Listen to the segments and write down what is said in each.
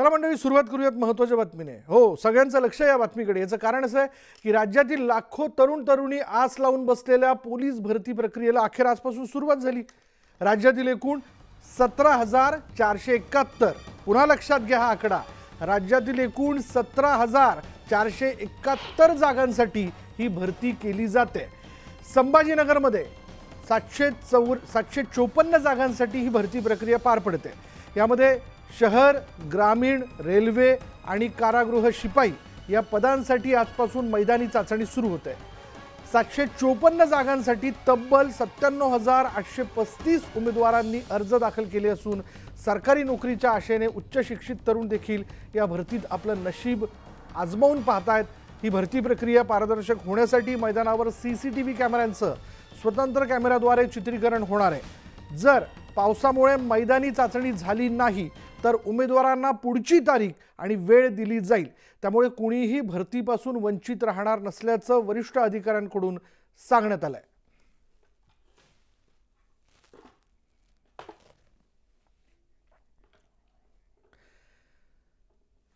चला मंडळी सुरुवात करूयात महत्त्वाच्या बातमीने. हो सगळ्यांचं लक्ष या बातमीकडे. याचं कारण असं आहे की राज्यातील लाखो तरुण तरुणी आस लावून बसलेल्या पोलीस भरती प्रक्रियेला अखेर आजपासून सुरुवात झाली. राज्यातील एकूण सतरा हजार चारशे एकाहत्तर. पुन्हा लक्षात घ्या हा आकडा. राज्यातील एकूण सतरा हजार चारशे एकाहत्तर जागांसाठी ही भरती केली जाते. संभाजीनगरमध्ये सातशे चौ सातशे चोपन्न जागांसाठी ही भरती प्रक्रिया पार पडते. यामध्ये शहर ग्रामीण रेल्वे आणि कारागृह शिपाई या पदांसाठी आजपासून मैदानी चाचणी सुरू होते. सातशे चोपन्न जागांसाठी तब्बल सत्त्याण्णव हजार आठशे पस्तीस उमेदवारांनी अर्ज दाखल केले असून सरकारी नोकरीच्या आशेने उच्च शिक्षित तरुण देखील या भरतीत आपलं नशीब आजमावून पाहतायत. ही भरती प्रक्रिया पारदर्शक होण्यासाठी मैदानावर सी सी टी व्ही कॅमेऱ्यांचं स्वतंत्र कॅमेऱ्याद्वारे चित्रीकरण होणार आहे. जर पावसामुळे मैदानी चाचणी झाली नाही तर उमेदवारांना पुढची तारीख आणि वेळ दिली जाईल. त्यामुळे कुणीही भरतीपासून वंचित राहणार नसल्याचं वरिष्ठ अधिकाऱ्यांकडून सांगण्यात आलं आहे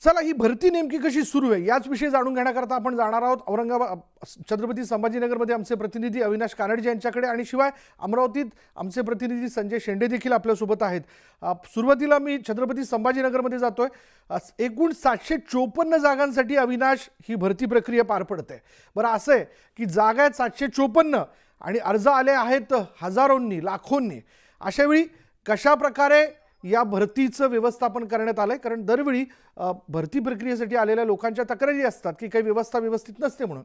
चला ही भरती नेमकी कशी सुरू आहे? याच विषयी जाणून घेण्याकरता आपण जाणार आहोत. औरंगाबाद छत्रपती संभाजीनगरमध्ये आमचे प्रतिनिधी अविनाश कानडजी यांच्याकडे आणि शिवाय अमरावतीत आमचे प्रतिनिधी संजय शेंडे देखील आपल्यासोबत आहेत. सुरुवातीला मी छत्रपती संभाजीनगरमध्ये जातोय. अ, एकूण सातशे चोपन्न जागांसाठी अविनाश ही भरती प्रक्रिया पार पडते. बरं असं आहे की जागा आहेत सातशे चोपन्न आणि अर्ज आले आहेत हजारोंनी लाखोंनी. अशावेळी कशा प्रकारे या भरतीचं व्यवस्थापन करण्यात आलंय. कारण दरवेळी भरती प्रक्रियेसाठी आलेल्या लोकांच्या तक्रारी असतात की काही व्यवस्था व्यवस्थित नसते म्हणून.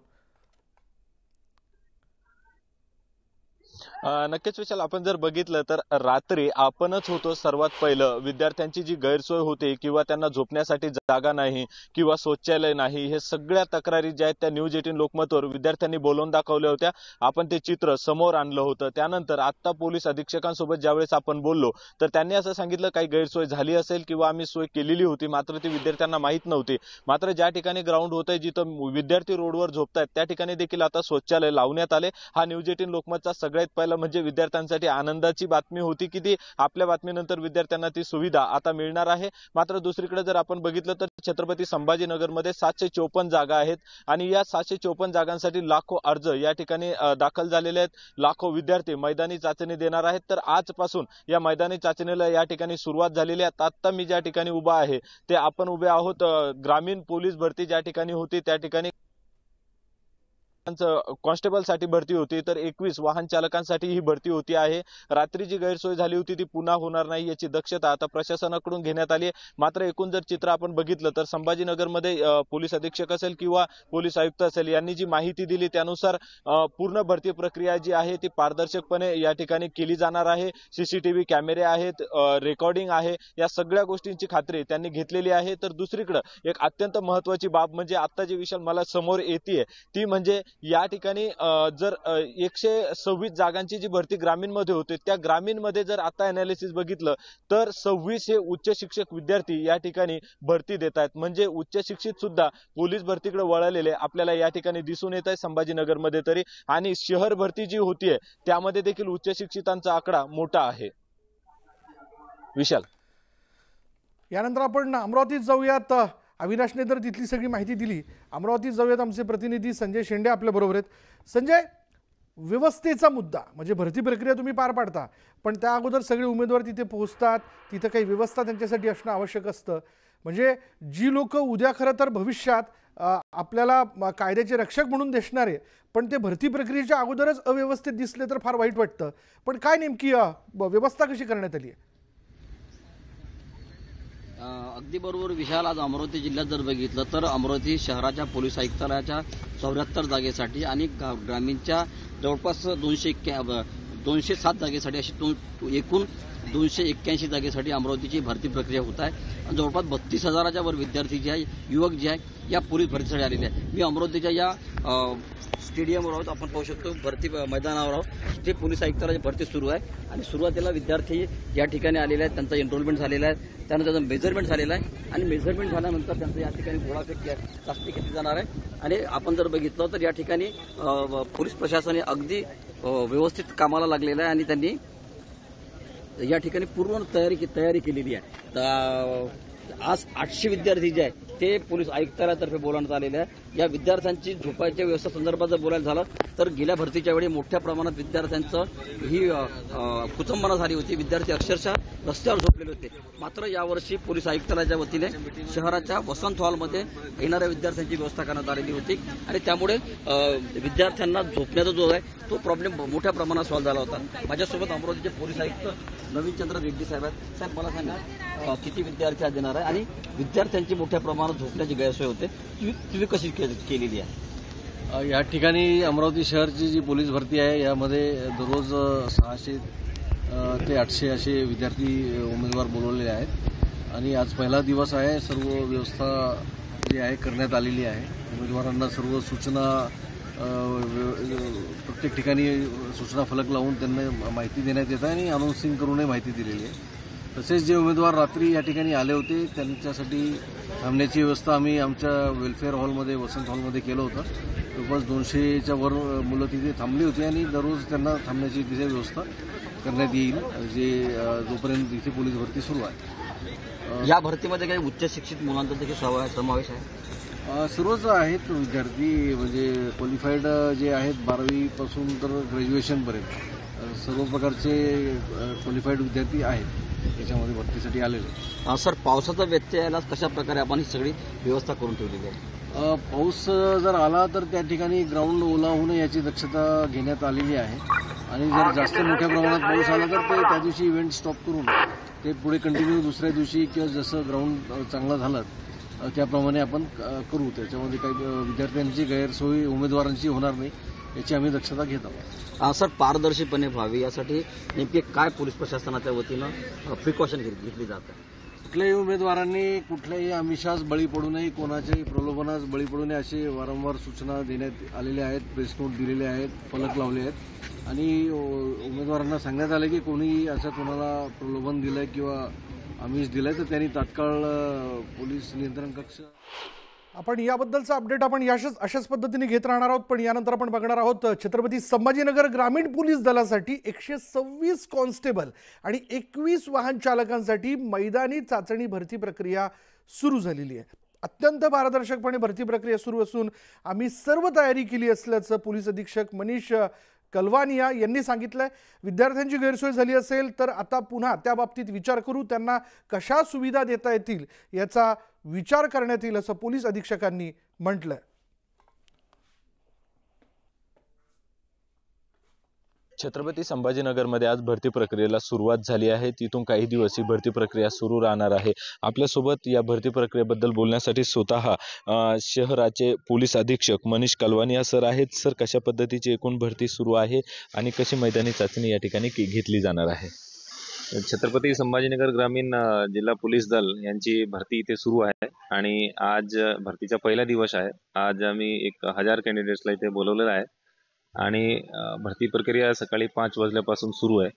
नक्कीच विशाल आपण जर बघितलं तर रात्री आपणच होतो सर्वात पहिलं. विद्यार्थ्यांची जी गैरसोय होते किंवा त्यांना झोपण्यासाठी जागा नाही किंवा शौचालय नाही हे सगळ्या तक्रारी ज्या आहेत त्या न्यूज एटीन लोकमतवर विद्यार्थ्यांनी बोलवून दाखवल्या होत्या. आपण ते चित्र समोर आणलं होतं. त्यानंतर आत्ता पोलीस अधीक्षकांसोबत ज्यावेळेस आपण बोललो तर त्यांनी असं सांगितलं काही गैरसोय झाली असेल किंवा आम्ही सोय केलेली होती मात्र ती विद्यार्थ्यांना माहीत नव्हती. मात्र ज्या ठिकाणी ग्राउंड होतंय जिथं विद्यार्थी रोडवर झोपतायत त्या ठिकाणी देखील आता शौचालय लावण्यात आले. हा न्यूज एटीन लोकमतचा सगळ्यात पहिला म्हणजे विद्यार्थ्यांसाठी आनंदाची बातमी होती की ती आपल्या बातमीनंतर विद्यार्थ्यांना ती सुविधा आता मिळणार आहे. मात्र दुसरीकडे जर आपण बघितलं तर छत्रपती संभाजीनगरमध्ये सातशे चोपन्न जागा आहेत आणि या सातशे चोपन्न जागांसाठी लाखो अर्ज या ठिकाणी दाखल झालेले आहेत. लाखो विद्यार्थी मैदानी चाचणी देणार आहेत. तर आजपासून या मैदानी चाचणीला या ठिकाणी सुरुवात झालेली आहे. आता मी ज्या ठिकाणी उभा आहे ते आपण उभे आहोत ग्रामीण पोलीस भरती ज्या ठिकाणी होती त्या ठिकाणी कॉन्स्टेबलसाठी भरती होती तर एकवीस वाहन चालकांसाठी ही भरती होती आहे. रात्री जी गैरसोय झाली होती ती पुन्हा होणार नाही याची दक्षता आता प्रशासनाकडून घेण्यात आली आहे. मात्र एकूण जर चित्र आपण बघितलं तर संभाजीनगरमध्ये पोलीस अधीक्षक असेल किंवा पोलीस आयुक्त असेल यांनी जी माहिती दिली त्यानुसार पूर्ण भरती प्रक्रिया जी आहे ती पारदर्शकपणे या ठिकाणी केली जाणार आहे. सीसीटीव्ही कॅमेरे आहेत रेकॉर्डिंग आहे या सगळ्या गोष्टींची खात्री त्यांनी घेतलेली आहे. तर दुसरीकडे एक अत्यंत महत्वाची बाब म्हणजे आता जी विशाल मला समोर येते ती म्हणजे या ठिकाणी जर एकशे सव्वीस जागांची जी भरती ग्रामीणमध्ये होते त्या ग्रामीणमध्ये जर आता अनालिसिस बघितलं तर सव्वीस हे उच्च शिक्षक विद्यार्थी या ठिकाणी भरती देत आहेत. म्हणजे उच्च शिक्षित सुद्धा पोलीस भरतीकडे वळालेले आपल्याला या ठिकाणी दिसून येत आहे संभाजीनगरमध्ये तरी. आणि शहर भरती जी होतीये त्यामध्ये देखील उच्च शिक्षितांचा आकडा मोठा आहे. विशाल. यानंतर आपण अमरावतीत जाऊयात. अविनाशने तर तिथली सगळी माहिती दिली. अमरावतीत जाऊयात आमचे प्रतिनिधी संजय शेंडे आपल्या बरोबर आहेत. संजय व्यवस्थेचा मुद्दा म्हणजे भरती प्रक्रिया तुम्ही पार पाडता पण त्या अगोदर सगळे उमेदवार तिथे पोहोचतात तिथं काही व्यवस्था त्यांच्यासाठी असणं आवश्यक असतं. म्हणजे जी लोक उद्या खरं तर भविष्यात आपल्याला कायद्याचे रक्षक म्हणून दिसणारे पण ते भरती प्रक्रियेच्या अगोदरच अव्यवस्थित दिसले तर फार वाईट वाटतं. पण काय नेमकी व्यवस्था कशी करण्यात आली आहे? अगदी बरोबर विशाल आज अमरावती जिल्ह्यात जर बघितलं तर अमरावती शहराच्या पोलीस आयुक्तालयाच्या चौऱ्याहत्तर जागेसाठी आणि गा- ग्रामीणच्या जवळपास दोनशे एक्क्या दोनशे सात जागेसाठी अशी दोन एकूण दोनशे एक्क्याऐंशी जागेसाठी अमरावतीची भरती प्रक्रिया होत आहे. आणि जवळपास बत्तीस हजाराच्या वर विद्यार्थी जे आहे युवक जे आहे या पोलीस भरतीसाठी आलेले आहे मी अमरावतीच्या या स्टेडियमवर आहोत. आपण पाहू शकतो भरती मैदानावर आहोत. तिथे पोलीस आयुक्तालयाची भरती सुरू आहे आणि सुरुवातीला विद्यार्थी या ठिकाणी आलेले आहेत. त्यांचा एनरोलमेंट झालेला आहे. त्यानंतर त्यांचा मेजरमेंट झालेला आहे. आणि मेजरमेंट झाल्यानंतर त्यांचं या ठिकाणी गोळाफेक चाचणी घेतली जाणार आहे. आणि आपण जर बघितलं तर या ठिकाणी पोलीस प्रशासनाने अगदी व्यवस्थित कामाला लागलेला आहे आणि त्यांनी या ठिकाणी पूर्ण तयारी तयारी केलेली आहे. आज आठशे विद्यार्थी जे आहे ते पोलीस आयुक्तालयातर्फे बोलावण्यात आलेले आहे. या विद्यार्थ्यांची झोपायच्या व्यवस्था संदर्भात जर बोलायला झालं तर गेल्या भरतीच्या वेळी मोठ्या प्रमाणात विद्यार्थ्यांचं ही कुचंबना झाली होती. विद्यार्थी अक्षरशः रस्त्यावर झोपलेले होते. मात्र यावर्षी पोलीस आयुक्तालयाच्या वतीने शहराच्या वसंत हॉलमध्ये येणाऱ्या विद्यार्थ्यांची व्यवस्था करण्यात आलेली होती. आणि त्यामुळे विद्यार्थ्यांना झोपण्याचा जो आहे तो प्रॉब्लेम मोठ्या प्रमाणात सॉल्व्ह झाला होता. माझ्यासोबत अमरावतीचे पोलीस आयुक्त नवीन चंद्र रेड्डी साहेब आहेत. साहेब मला सांगा किती विद्यार्थी आज येणार आहे? आणि विद्यार्थ्यांची मोठ्या प्रमाणात झोपण्याची गैरसोय होते. ती तुम्ही कशी के- केलेली आहे? या ठिकाणी अमरावती शहरची जी पोलीस भरती आहे यामध्ये दररोज सहाशे ते आठशे असे विद्यार्थी उमेदवार बोलवलेले आहेत. आणि आज पहिला दिवस आहे सर्व व्यवस्था जी आहे करण्यात आलेली आहे. उमेदवारांना सर्व सूचना प्रत्येक ठिकाणी सूचना फलक लावून त्यांना माहिती देण्यात येत आहे आणि अनाऊन्सिंग करूनही माहिती दिलेली आहे. तसेच जे उमेदवार रात्री या ठिकाणी आले होते त्यांच्यासाठी थांबण्याची व्यवस्था आम्ही आमच्या वेलफेअर हॉलमध्ये वसंत हॉलमध्ये केलं होतं. जवळपास दोनशेच्या वर मुलं तिथे थांबली होती आणि दररोज त्यांना थांबण्याची तिथे व्यवस्था करण्यात येईल. जे जोपर्यंत इथे पोलीस भरती सुरू आहे. या भरतीमध्ये काही उच्च शिक्षित मुलांचा देखील समावेश आहे? सर्वच आहेत विद्यार्थी. म्हणजे क्वालिफाईड जे आहेत बारावीपासून तर ग्रॅज्युएशनपर्यंत सर्व प्रकारचे क्वालिफाईड विद्यार्थी आहेत. याच्यामध्ये भरतीसाठी आलेले सर पावसाचा व्यत्यय यायला कशा प्रकारे आपण ही सगळी व्यवस्था करून ठेवलेली आहे? पाऊस जर आला तर त्या ठिकाणी ग्राउंड ओला होणं याची दक्षता घेण्यात आलेली आहे. आणि जर जास्त मोठ्या प्रमाणात पाऊस आला तर ते त्या दिवशी इव्हेंट स्टॉप करून ते पुढे कंटिन्यू दुसऱ्या दिवशी किंवा जसं ग्राउंड चांगलं झालं त्याप्रमाणे आपण करू. त्याच्यामध्ये काही विद्यार्थ्यांची गैरसोयी उमेदवारांची होणार नाही. याची आम्ही दक्षता घेत आहोत. सर पारदर्शीपणे व्हावी यासाठी नेमके काय पोलीस प्रशासनाच्या वतीनं प्रिकॉशन घेतली जाते कुठल्याही उमेदवारांनी कुठल्याही आमिषास बळी पडू नये कोणाच्याही प्रलोभनास बळी पडू नये असे वारंवार सूचना देण्यात आलेल्या आहेत प्रेस नोट दिलेले आहेत फलक लावले आहेत. आणि उमेदवारांना सांगण्यात आले की कोणी असं कोणाला प्रलोभन दिलंय किंवा आमिष दिलंय तर त्यांनी तात्काळ पोलीस नियंत्रण कक्ष आपण याबद्दलचा अपडेट आपण याशाच अशाच पद्धतीने घेत राहणार आहोत. पण यानंतर आपण बघणार आहोत छत्रपती संभाजीनगर ग्रामीण पोलीस दलासाठी एकशे सव्वीस कॉन्स्टेबल आणि एकवीस वाहन चालकांसाठी मैदानी चाचणी भरती प्रक्रिया सुरू झालेली आहे. अत्यंत पारदर्शकपणे भरती प्रक्रिया सुरू असून आम्ही सर्व तयारी केली असल्याचं पोलीस अधीक्षक मनीष कलवानिया यांनी सांगितलं आहे विद्यार्थ्यांची गैरसोय झाली असेल तर आता पुन्हा त्या बाबतीत विचार करू त्यांना कशा सुविधा देता येतील याचा विचार करण्यात येईल असं पोलीस अधीक्षकांनी म्हटलंय. छत्रपती संभाजीनगरमध्ये आज भरती प्रक्रियेला सुरुवात झाली आहे. तिथून काही दिवस ही भरती प्रक्रिया सुरू राहणार आहे. आपल्यासोबत या भरती प्रक्रियेबद्दल बोलण्यासाठी स्वतः शहराचे पोलीस अधीक्षक मनीष कलवानिया सर आहेत. सर कशा पद्धतीची एकूण भरती सुरू आहे आणि कशी मैदानी चाचणी या ठिकाणी घेतली जाणार आहे? छत्रपती संभाजीनगर ग्रामीण जिल्हा पोलीस दल यांची भरती इथे सुरू आहे आणि आज भरतीचा पहिला दिवस आहे. आज आम्ही एक हजार कॅन्डिडेट्सला इथे बोलवलेलं आहे आणि भरती प्रक्रिया सकाळी पाच वाजल्यापासून सुरू आहे.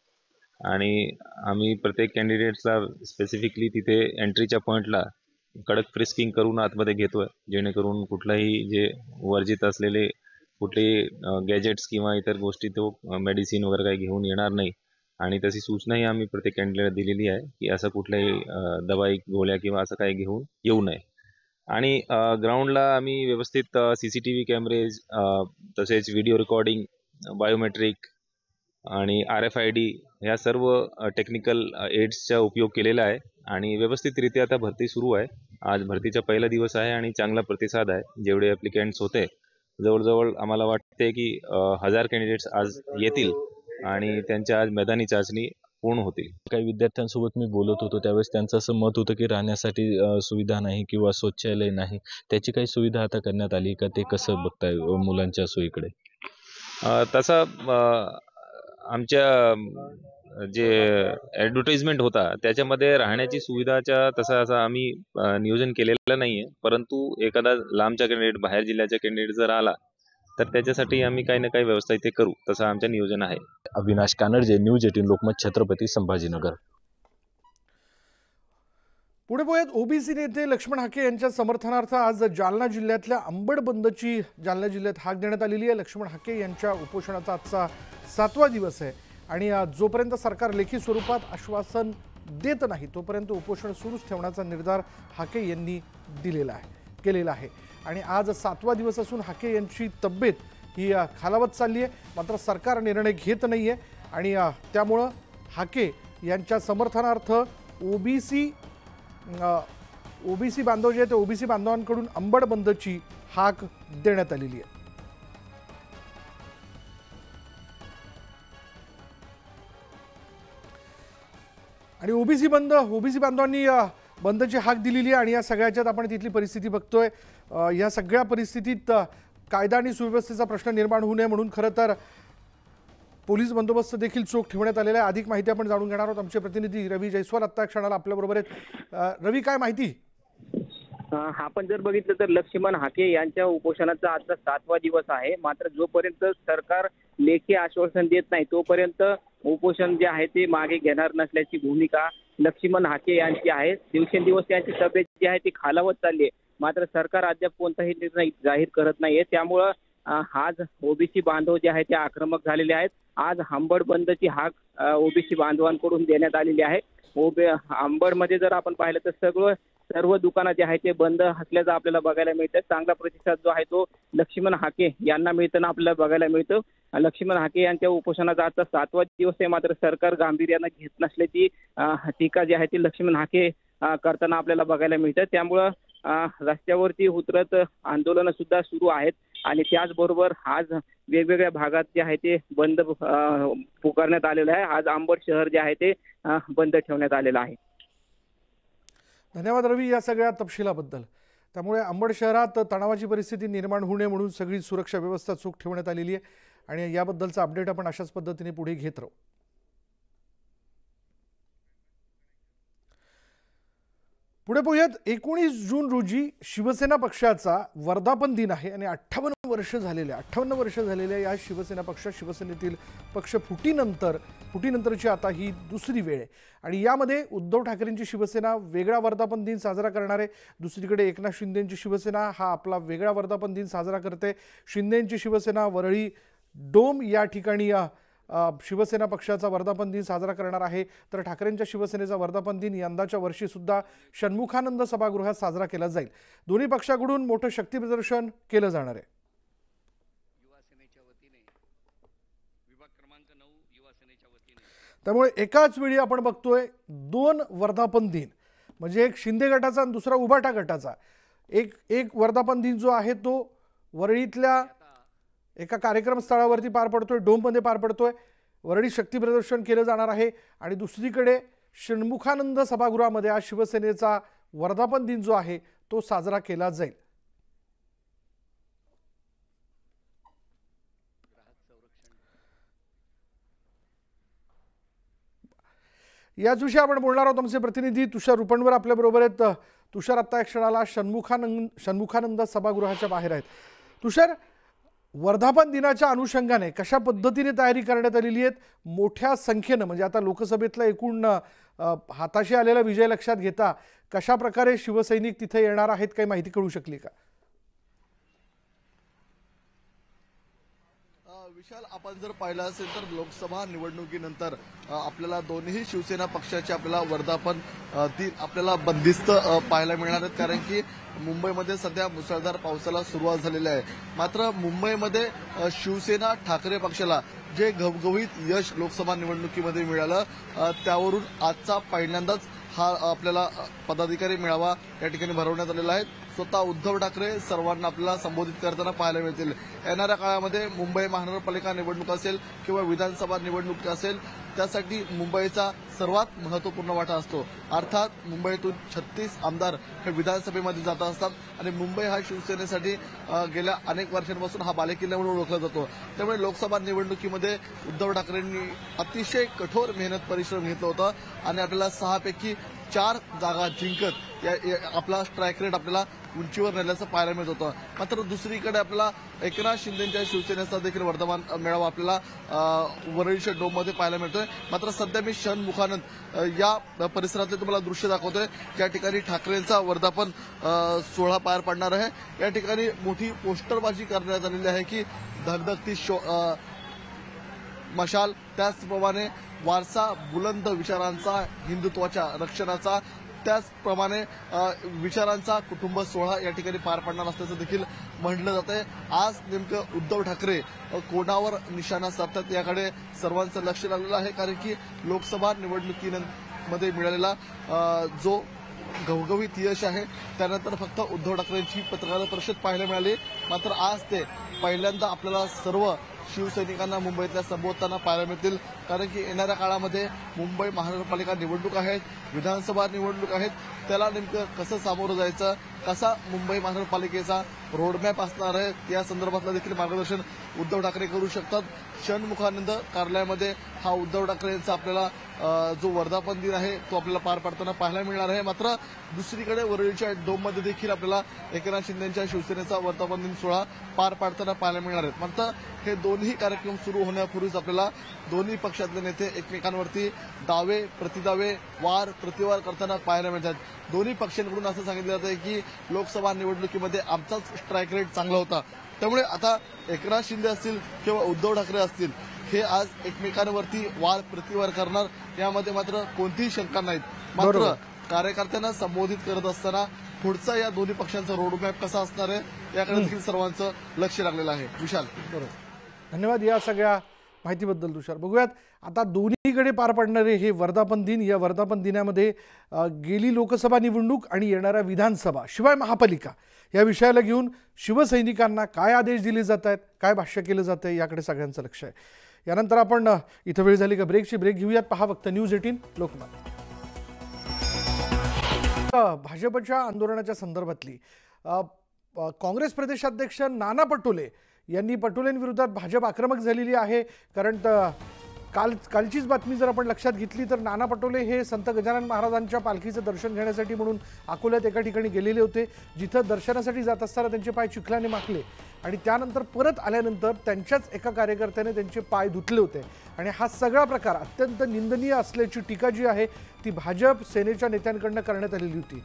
आणि आम्ही प्रत्येक कॅन्डिडेट्सला स्पेसिफिकली तिथे एंट्रीच्या पॉईंटला कडक फ्रिस्किंग करून आतमध्ये घेतोय. जेणेकरून कुठलाही जे वर्जित असलेले कुठले गॅजेट्स किंवा इतर गोष्टी तो मेडिसिन वगैरे काही घेऊन येणार नाही. आणि तशी सूचनाही आम्ही प्रत्येक कॅन्डिडेटला दिलेली आहे की असं कुठल्याही दवाई गोळ्या किंवा असं काही घेऊन येऊ नये. आणि ग्राउंडला आम्ही व्यवस्थित C C T V cameras तसेच व्हिडिओ रेकॉर्डिंग बायोमेट्रिक आणि आर एफ आय डी ह्या सर्व टेक्निकल एड्सचा उपयोग केलेला आहे. आणि व्यवस्थितरित्या आता भरती सुरू आहे. आज भरतीचा पहिला दिवस आहे आणि चांगला प्रतिसाद आहे. जेवढे ॲप्लिकंट्स होते जवळजवळ आम्हाला वाटते की हजार कॅन्डिडेट्स आज येतील. आणि त्यांच्या आज मैदानी चाचणी पूर्ण होतील. काही विद्यार्थ्यांसोबत मी बोलत होतो त्यावेळेस त्यांचं असं मत होतं की राहण्यासाठी सुविधा नाही किंवा शौचालय नाही त्याची काही सुविधा आता करण्यात आली का ते कसं बघताय मुलांच्या सोयीकडे? तसा आमच्या जे ॲडव्हर्टाइजमेंट होता त्याच्यामध्ये राहण्याची सुविधाच्या तसा असं आम्ही नियोजन केलेलं नाही आहे परंतु एखादा लांबचा कॅन्डिडेट बाहेर जिल्ह्याचा कॅन्डिडेट जर आला तर त्याच्यासाठी आम्ही काही ना काही व्यवस्था इथे करू तसं आमचं नियोजन आहे. Avinash Kanadje news eighteen Lokmat Chhatrapati Sambhajinagar. पुढे पोयात ओबीसी नेते लक्ष्मण हाके यांच्या समर्थनार्थ आज जालना जिल्ह्यातल्या अंबड बंदची जालना जिल्ह्यात हाक देण्यात आलेली आहे. लक्ष्मण हाके यांच्या उपोषणाचा आजचा सातवा दिवस आहे. आणि जोपर्यंत सरकार लेखी स्वरूपात आश्वासन देत नाही तोपर्यंत उपोषण सुरूच ठेवण्याचा निर्धार हाके यांनी दिलेला आहे केलेला आहे. आणि आज सातवा दिवस असून हाके यांची तब्येत ही खालावत चालली आहे मात्र सरकार निर्णय घेत नाही आहे आणि त्यामुळं हाके यांच्या समर्थनार्थ ओबीसी ओबीसी बांधव जे आहेत ते ओबीसी बांधवांकडून अंबड बंदची हाक देण्यात आलेली आहे. आणि ओबीसी बंद ओबीसी बांधवांनी बंदची हाक दिलेली आहे आणि या सगळ्याच्यात आपण तिथली परिस्थिती बघतोय. या सगळ्या परिस्थितीत कायदा आणि सुव्यवस्थेचा प्रश्न निर्माण होऊ नये म्हणून खरं तर पोलीस बंदोबस्त देखील चोख ठेवण्यात आलेला आहे. अधिक माहिती आपण जाणून घेणार आहोत. आमचे प्रतिनिधी रवी जयस्वाल आत्ता क्षणाला आपल्याबरोबर आहेत. रवी काय माहिती? आपण जर बघितलं तर लक्ष्मण हाके यांच्या उपोषणाचा आजचा सातवा दिवस आहे. मात्र जोपर्यंत सरकार लेखी आश्वासन देत नाही तोपर्यंत उपोषण जे आहे ते मागे घेणार नसल्याची भूमिका लक्ष्मण हाके यांची आहे. दिवसेंदिवस त्यांची तब्येत जी आहे ती खालावत चालली आहे. मात्र सरकार अद्याप कोणताही निर्णय जाहीर करत नाहीये. त्यामुळं आज ओबीसी बांधव जे आहे ते आक्रमक झालेले आहेत. आज हंबड बंदची हाक ओबीसी बांधवांकडून देण्यात आलेली आहे. ओबे अंबडमध्ये जर आपण पाहिलं तर सगळं सर्व दुकानं जे आहे ते बंद असल्याचं आपल्याला बघायला मिळतं. चांगला प्रतिसाद जो आहे तो लक्ष्मण हाके यांना मिळताना आपल्याला बघायला मिळतं. लक्ष्मण हाके यांच्या उपोषणाचा आजचा सातवा दिवस आहे. मात्र सरकार गांभीर्यानं घेत नसल्याची टीका जी आहे ती लक्ष्मण हाके करताना आपल्याला बघायला मिळतं. त्यामुळं रस्त्यावरती उतरत आंदोलनं सुद्धा सुरू आहेत. आणि त्याचबरोबर आज वेगवेगळ्या भागात जे आहे ते बंद पुकारण्यात आलेलं आहे. आज आंबड शहर जे आहे ते बंद ठेवण्यात आलेलं आहे. धन्यवाद रवी या सगळ्या तपशिलाबद्दल. त्यामुळे अंबड शहरात तणावाची परिस्थिती निर्माण होऊ नये म्हणून सगळी सुरक्षा व्यवस्था चूक ठेवण्यात आलेली आहे. आणि याबद्दलचा अपडेट आपण अशाच पद्धतीने पुढे घेत राहू. पुढे पाहूयात. एकोणीस जून रोजी शिवसेना पक्षाचा वर्धापन दिन आहे आणि अठ्ठावन्न वर्ष झालेल्या अठ्ठावन्न वर्ष झालेल्या या शिवसेना पक्षात शिवसेनेतील पक्ष फुटीनंतर फुटीनंतरची आता ही दुसरी वेळ आहे. आणि यामध्ये उद्धव ठाकरेंची शिवसेना वेगळा वर्धापन दिन साजरा करणार आहे. दुसरीकडे एकनाथ शिंदेंची शिवसेना हा आपला वेगळा वर्धापन दिन साजरा करते. शिंदेंची शिवसेना वरळी डोम या ठिकाणी या शिवसेना पक्षाचा वर्धापन दिन साजरा करणार आहे. तर ठाकरेंच्या शिवसेनेचा वर्धापन दिन यंदाच्या वर्षीसुद्धा षण्मुखानंद सभागृहात साजरा केला जाईल. दोन्ही पक्षाकडून मोठं शक्तीप्रदर्शन केलं जाणार आहे. त्यामुळे एकाच वेळी आपण बघतोय दोन वर्धापन दिन. म्हणजे एक शिंदे गटाचा आणि दुसरा उभाटा गटाचा. एक एक वर्धापन दिन जो आहे तो वरळीतल्या एका कार्यक्रम स्थळावरती पार पडतोय डोममध्ये पार पडतोय. वरळी शक्ती प्रदर्शन केलं जाणार आहे. आणि दुसरीकडे षण्मुखानंद सभागृहामध्ये आज शिवसेनेचा वर्धापन दिन जो आहे तो साजरा केला जाईल. याच विषयी आपण बोलणार आहोत आमचे प्रतिनिधी तुषार रुपणवर आपल्याबरोबर आहेत तुषार आत्ता क्षणाला षण्मुखानंद षण्मुखानंद सभागृहाच्या बाहेर आहेत. तुषार वर्धापन दिनाच्या अनुषंगाने कशा पद्धतीने तयारी करण्यात आलेली आहेत? मोठ्या संख्येनं म्हणजे आता लोकसभेतला एकूण हाताशी आलेला विजय लक्षात घेता कशा प्रकारे शिवसैनिक तिथे येणार आहेत काही माहिती कळू शकली का? विशाल आपण जर पाहिलं असेल तर लोकसभा निवडणुकीनंतर आपल्याला दोन्ही शिवसेना पक्षाचे आपल्याला वर्धापन दिन आपल्याला बंदिस्त पाहायला मिळणार आहेत. कारण की मुंबईमध्ये सध्या मुसळधार पावसाला सुरुवात झालेली आहे. मात्र मुंबईमध्ये शिवसेना ठाकरे पक्षाला जे घवघवीत यश लोकसभा निवडणुकीमध्ये मिळालं त्यावरून आजचा पहिल्यांदाच हा आपल्याला पदाधिकारी मेळावा या ठिकाणी भरवण्यात आलेला आहे. स्वतः उद्धव ठाकरे सर्वांना आपल्याला संबोधित करताना पाहायला मिळतील. येणाऱ्या काळामध्ये मुंबई महानगरपालिका निवडणूक असेल किंवा विधानसभा निवडणूक असेल त्यासाठी मुंबईचा सर्वात महत्त्वपूर्ण वाटा असतो. अर्थात मुंबईतून छत्तीस आमदार हे विधानसभेमध्ये जात असतात आणि मुंबई हा शिवसेनेसाठी गेल्या अनेक वर्षांपासून हा बालेकिल्ला म्हणून ओळखला जातो. त्यामुळे लोकसभा निवडणुकीमध्ये उद्धव ठाकरेंनी अतिशय कठोर मेहनत परिश्रम घेतला होता आणि आपल्याला सहापैकी चार जागा जिंकत या या- आपला स्ट्राईक रेट आपल्याला उंचीवर नेल्याचं पाहायला मिळत होतं. मात्र दुसरीकडे आपल्याला एकनाथ शिंदेच्या शिवसेनेचा देखील वर्धमान मेळावा आपल्याला वरळीच्या डोममध्ये पाहायला मिळतोय. मात्र सध्या मी षणमुखानंद मुखानंद या परिसरातले तुम्हाला दृश्य दाखवतोय. ज्या ठिकाणी ठाकरेंचा वर्धापन सोहळा पार पडणार आहे. या ठिकाणी मोठी पोस्टरबाजी करण्यात आलेली आहे की धगधगती शो मशाल त्याचप्रमाणे वारसा बुलंद विचारांचा हिंदुत्वाच्या रक्षणाचा त्याचप्रमाणे विचारांचा कुटुंब सोहळा या ठिकाणी पार पडणार असल्याचं देखील म्हटलं जात आहे आज नेमकं उद्धव ठाकरे कोणावर निशाणा साधतात याकडे सर्वांचं लक्ष लागलेलं आहे कारण की लोकसभा निवडणुकीमध्ये मिळालेला जो घवघवीत यश आहे त्यानंतर फक्त उद्धव ठाकरेंची पत्रकार परिषद पाहायला मिळाली. मात्र आज ते पहिल्यांदा आपल्याला सर्व शिवसैनिकांना मुंबईतल्या संबोधताना पाहायला मिळतील कारण की येणाऱ्या काळामध्ये मुंबई महानगरपालिका निवडणूक आहेत विधानसभा निवडणूक आहेत त्याला नेमकं कसं सामोरं जायचं कसा मुंबई महानगरपालिकेचा रोडमॅप असणार आहे या संदर्भातलं देखील मार्गदर्शन उद्धव ठाकरे करू शकतात. षणमुखानंद कार्यालयामध्ये हा उद्धव ठाकरे यांचा आपल्याला जो वर्धापन दिन आहे तो आपल्याला पार पाडताना पाहायला मिळणार आहे. मात्र दुसरीकडे वरळीच्या डोममध्ये देखील आपल्याला एकनाथ शिंदेच्या शिवसेनेचा वर्धापन दिन सोहळा पार पाडताना पाहायला मिळणार आहेत मात्र हे दोन्ही कार्यक्रम सुरू होण्यापूर्वीच आपल्याला दोन्ही पक्षातले नेते एकमेकांवरती दावे प्रतिदावे वार प्रतिवार करताना पाहायला मिळतात. दोन्ही पक्षांकडून असं सांगितलं जातं की लोकसभा निवडणुकीमध्ये आमचाच स्ट्राईक रेट चांगला होता. त्यामुळे आता एकनाथ शिंदे असतील किंवा उद्धव ठाकरे असतील हे आज एकमेकांवरती वार प्रतिवार करणार यामध्ये मात्र कोणतीही शंका नाहीत. मात्र. कार्यकर्त्यांना संबोधित करत असताना पुढचा या दोन्ही पक्षांचा रोडमॅप कसा असणार आहे याकडे देखील सर्वांचं लक्ष लागलेलं आहे. विशाल. बरोबर. धन्यवाद या सगळ्या माहितीबद्दल तुषार. बघूयात आता दोन्हीकडे पार पडणारे हे वर्धापन दिन या वर्धापन दिनामध्ये गेली लोकसभा निवडणूक आणि येणाऱ्या विधानसभा शिवाय महापालिका या विषयाला घेऊन शिवसैनिकांना काय आदेश दिले जात आहेत काय भाष्य केलं जातं आहे याकडे सगळ्यांचं लक्ष आहे. यानंतर आपण इथं वेळ झाली का ब्रेकची ब्रेक घेऊयात. पहा फक्त न्यूज एटीन लोकमत. भाजपच्या आंदोलनाच्या संदर्भातली काँग्रेस प्रदेशाध्यक्ष नाना पटोले यांनी पटोलेंविरोधात भाजप आक्रमक झालेली आहे. कारण काल कालचीच बातमी जर आपण लक्षात घेतली तर नाना पटोले हे संत गजानन महाराजांच्या पालखीचं दर्शन घेण्यासाठी म्हणून अकोल्यात एका ठिकाणी गेलेले होते. जिथं दर्शनासाठी जात असताना त्यांचे पाय चिखलाने माखले आणि त्यानंतर परत आल्यानंतर त्यांच्याच एका कार्यकर्त्याने त्यांचे पाय धुतले होते. आणि हा सगळा प्रकार अत्यंत निंदनीय असल्याची टीका जी आहे ती भाजप सेनेच्या नेत्यांकडनं करण्यात आलेली होती.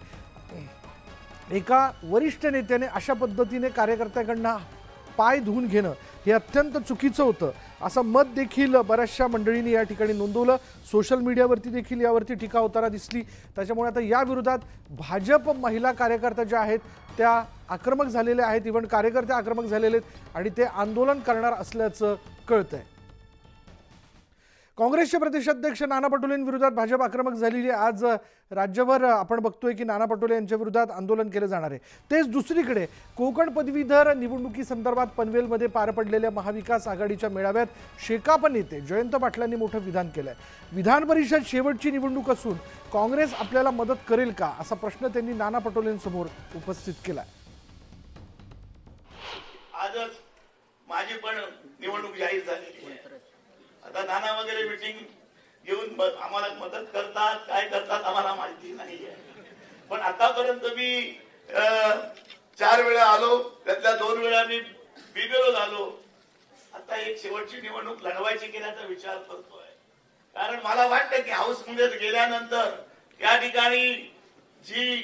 एका वरिष्ठ नेत्याने अशा पद्धतीने कार्यकर्त्याकडनं पाय धुवून घेणं हे अत्यंत चुकीचं होतं. असं मत देखील बऱ्याचशा मंडळींनी या ठिकाणी नोंदवलं. सोशल मीडियावरती देखील यावरती टीका होताना दिसली. त्याच्यामुळे आता या विरोधात भाजप महिला कार्यकर्त्या ज्या आहेत त्या आक्रमक झालेल्या आहेत. इव्हन कार्यकर्ते आक्रमक झालेले आहेत आणि ते आंदोलन करणार असल्याचं कळतंय. काँग्रेसचे प्रदेशाध्यक्ष नाना पटोलेंविरोधात भाजप आक्रमक झालेली आज राज्यभर आपण बघतोय की नाना पटोले यांच्या विरोधात आंदोलन केलं जाणार आहे. तेच दुसरीकडे कोकण पदवीधर निवडणुकीसंदर्भात पनवेलमध्ये पार पडलेल्या महाविकास आघाडीच्या मेळाव्यात शेकाप नेते जयंत पाटलांनी मोठं विधान केलं आहे विधान परिषद शेवटची निवडणूक असून काँग्रेस आपल्याला मदत करेल का असा प्रश्न त्यांनी नाना पटोलेंसमोर उपस्थित केला आजच माझी पण निवडणूक जाहीर झालेली आता नाना वगैरे मिटिंग घेऊन आम्हाला मदत करतात काय करतात आम्हाला माहिती नाही आहे पण आतापर्यंत मी अं, चार वेळा आलो त्यातल्या दोन वेळा मी बिगेलो झालो आता एक शेवटची निवडणूक लढवायची केल्याचा विचार करतोय. कारण मला वाटतं की हाऊसमध्ये गेल्यानंतर या ठिकाणी जी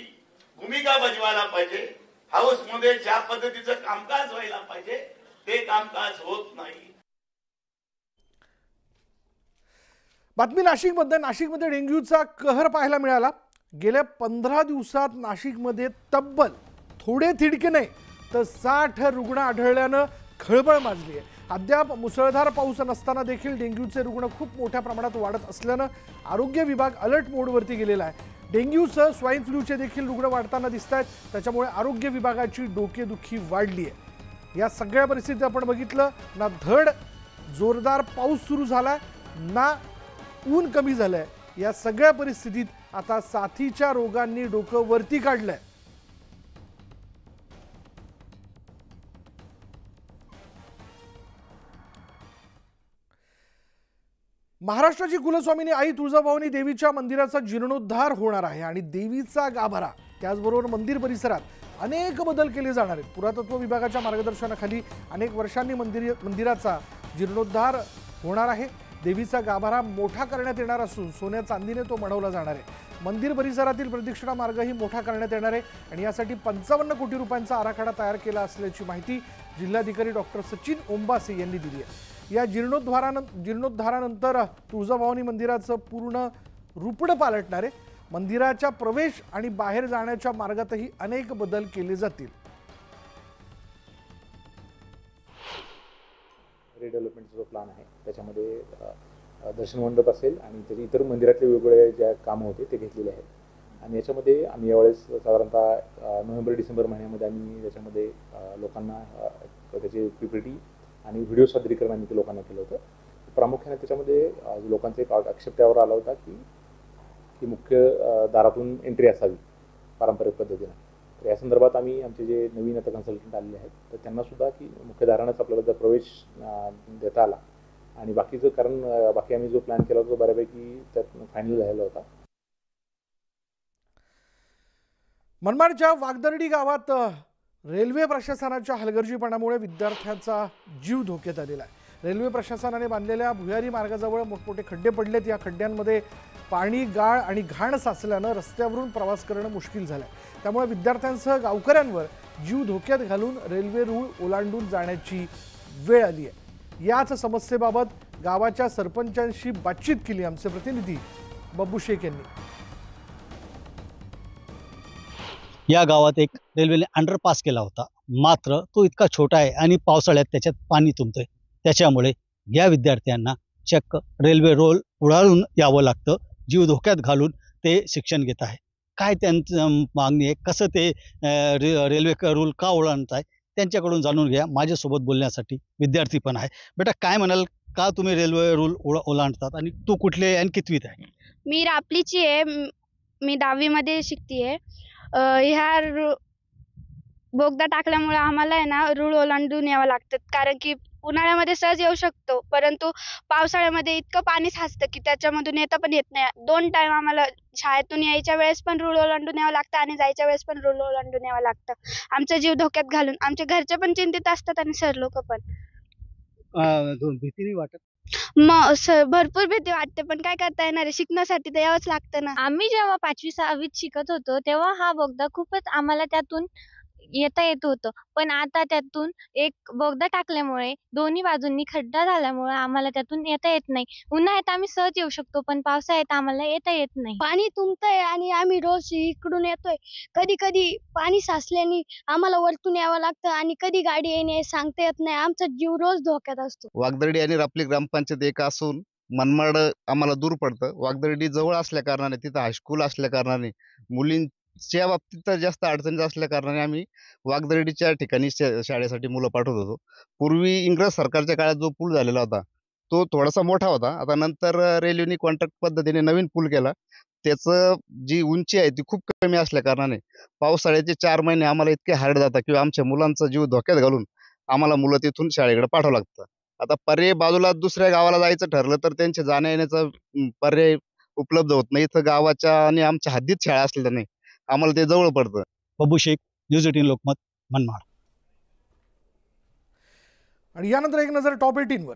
भूमिका बजवायला पाहिजे हाऊसमध्ये ज्या पद्धतीचं कामकाज व्हायला पाहिजे ते कामकाज होत नाही. बातमी नाशिकमध्ये नाशिकमध्ये डेंग्यूचा कहर पाहायला मिळाला. गेल्या पंधरा दिवसात नाशिकमध्ये तब्बल थोडे थिडके नाही तर साठ रुग्ण आढळल्यानं खळबळ माजली आहे अद्याप मुसळधार पाऊस नसताना देखील डेंग्यूचे रुग्ण खूप मोठ्या प्रमाणात वाढत असल्यानं आरोग्य विभाग अलर्ट मोडवरती गेलेला आहे. डेंग्यूसह स्वाईन फ्लूचे देखील रुग्ण वाढताना दिसत आहेत त्याच्यामुळे आरोग्य विभागाची डोकेदुखी वाढली आहे या सगळ्या परिस्थितीत आपण बघितलं ना धड जोरदार पाऊस सुरू झाला ना ऊन कमी झालं आहे या सगळ्या परिस्थितीत आता साथीच्या रोगांनी डोकं वरती काढलंय. महाराष्ट्राची कुलस्वामिनी आई तुळजाभवानी देवीच्या मंदिराचा जीर्णोद्धार होणार आहे आणि देवीचा गाभारा त्याचबरोबर मंदिर परिसरात अनेक बदल केले जाणार आहेत. पुरातत्व विभागाच्या मार्गदर्शनाखाली अनेक वर्षांनी मंदिर मंदिराचा जीर्णोद्धार होणार आहे. देवीचा गाभारा मोठा करण्यात येणार असून सोन्या चांदीने तो बनवला जाणार आहे. मंदिर परिसरातील प्रदक्षिणा मार्गही मोठा करण्यात येणार आहे आणि यासाठी पंचावन्न कोटी रुपयांचा आराखडा तयार केला असल्याची माहिती जिल्हाधिकारी डॉक्टर सचिन ओंबासे यांनी दिली आहे. या जीर्णोद्धारानं जीर्णोद्धारानंतर तुळजाभवानी मंदिराचं पूर्ण रूपडं पालटणार आहे. मंदिराच्या प्रवेश आणि बाहेर जाण्याच्या मार्गातही अनेक बदल केले जातील. रिडेव्हलपमेंटचा जो प्लॅन आहे त्याच्यामध्ये दर्शन मंडप असेल आणि त्याचे इतर मंदिरातले वेगवेगळे ज्या कामं होते ते घेतलेले आहेत. आणि याच्यामध्ये आम्ही यावेळेस साधारणतः नोव्हेंबर डिसेंबर महिन्यामध्ये आम्ही त्याच्यामध्ये लोकांना अ, त्याचे पीपीटी आणि व्हिडिओ सादरीकरण आम्ही ते लोकांना केलं होतं. प्रामुख्याने त्याच्यामध्ये लोकांचा एक आक्षेप त्यावर आला होता की की मुख्य दारातून एंट्री असावी पारंपरिक पद्धतीनं. तर या संदर्भात आम्ही आमचे जे नवीन आता कन्सल्टंट आलेले आहेत तर त्यांनासुद्धा की मुख्य दारानंच आपल्याला जर प्रवेश देता आला आणि बाकीचं कारण बाकी आम्ही जो प्लॅन केला होता तो बऱ्यापैकी त्यात फायनल झालेला होता. मनमाडच्या वागदर्डी गावात रेल्वे प्रशासनाच्या हलगर्जीपणामुळे विद्यार्थ्यांचा जीव धोक्यात आलेला आहे. रेल्वे प्रशासनाने बांधलेल्या भुयारी मार्गाजवळ मोठमोठे खड्डे पडलेत. या खड्ड्यांमध्ये पाणी गाळ आणि घाण साचल्यानं रस्त्यावरून प्रवास करणं मुश्किल झालं त्यामुळे विद्यार्थ्यांसह गावकऱ्यांवर जीव धोक्यात घालून रेल्वे रूळ ओलांडून जाण्याची वेळ आली आहे. याच समस्येबाबत गावाच्या सरपंचांशी बातचीत केली आमचे प्रतिनिधी बब्बू शेख यांनी. या गावात एक रेल्वेने अंडरपास केला होता. मात्र तो इतका छोटा आहे आणि पावसाळ्यात त्याच्यात पाणी तुंबतंय. त्याच्यामुळे या विद्यार्थ्यांना चक्क रेल्वे रोल उडाळून यावं लागतं. जीव धोक्यात घालून ते शिक्षण घेत आहे. काय त्यांचं मागणी आहे? कसं ते रे रेल्वे रूल का ओलांडत आहे त्यांच्याकडून जाणून घ्या माझ्यासोबत बोलण्यासाठी. विद्यार्थी पण आहे. बेटा काय म्हणाल? का तुम्ही रेल्वे रूल ओला ओलांडतात? आणि तू कुठले आणि कितवीत आहे? मी रापलीची आहे. मी दहावीमध्ये शिकते ह्या बोगदा टाकल्यामुळे आम्हाला आहे ना रूळ ओलांडून यावं लागतं. कारण की उन्हाळ्यामध्ये सहज येऊ शकतो. परंतु पावसाळ्यामध्ये इतकं पाणी साचतं की त्याच्यामधून येता पण येत नाही. दोन टाइम आम्हाला शाळेतून यायच्या वेळेस पण रूळ ओलांडून यावं लागतं आणि जायच्या वेळेस पण रूळ ओलांडून यावं लागतं. आमचा जीव धोक्यात घालून आमचे घरचे पण चिंतित असतात आणि सर लोक पण. भीती नाही वाटत? मग भरपूर भीती वाटते. पण काय करता येणार आहे? शिकण्यासाठी तर यावंच लागतं ना. आम्ही जेव्हा पाचवी सहावीत शिकत होतो तेव्हा हा बोगदा खूपच आम्हाला त्यातून येता येत होतं. पण आता त्यातून एक बोगदा टाकल्यामुळे दोन्ही बाजूंनी खड्डा झाल्यामुळे आम्हाला त्यातून येता येत नाही. उन्हाळ्यात आम्ही सहज येऊ शकतो पण पावसाळ्यात आम्हाला येता येत नाही. पाणी तुंबतंय आणि आम्ही रोज इकडून येतोय. कधी कधी पाणी साचल्याने आम्हाला वरतून यावं लागतं आणि कधी गाडी येणे सांगता येत नाही. आमचा जीव रोज धोक्यात असतो. वागदर्डी आणि रापली ग्रामपंचायत एक असून मनमाड आम्हाला दूर पडतं. वागदर्डी जवळ असल्या कारणाने तिथं हायस्कूल असल्या कारणाने त्या बाबतीत तर जास्त अडचणीत असल्या कारणाने आम्ही वागदर्डीच्या ठिकाणी शाळेसाठी मुलं पाठवत होतो. पूर्वी इंग्रज सरकारच्या काळात जो पूल झालेला होता तो थोडासा मोठा होता. आता नंतर रेल्वेने कॉन्ट्रॅक्ट पद्धतीने नवीन पूल केला. त्याचं जी उंची आहे ती खूप कमी असल्या कारणाने पावसाळ्याचे चार महिने आम्हाला इतके हार्ड जातात किंवा आमच्या मुलांचा जीव धोक्यात घालून आम्हाला मुलं तिथून शाळेकडे पाठवावं लागतं. आता पर्याय बाजूला दुसऱ्या गावाला जायचं ठरलं तर त्यांच्या जाण्या येण्याचा पर्याय उपलब्ध होत नाही. इथं गावाच्या आणि आमच्या हद्दीत शाळा असल्याने आम्हाला ते जवळ पडतं. Babu Shaikh news eighteen Lokmat Manmad. आणि यानंतर एक नजर टॉप एटीनवर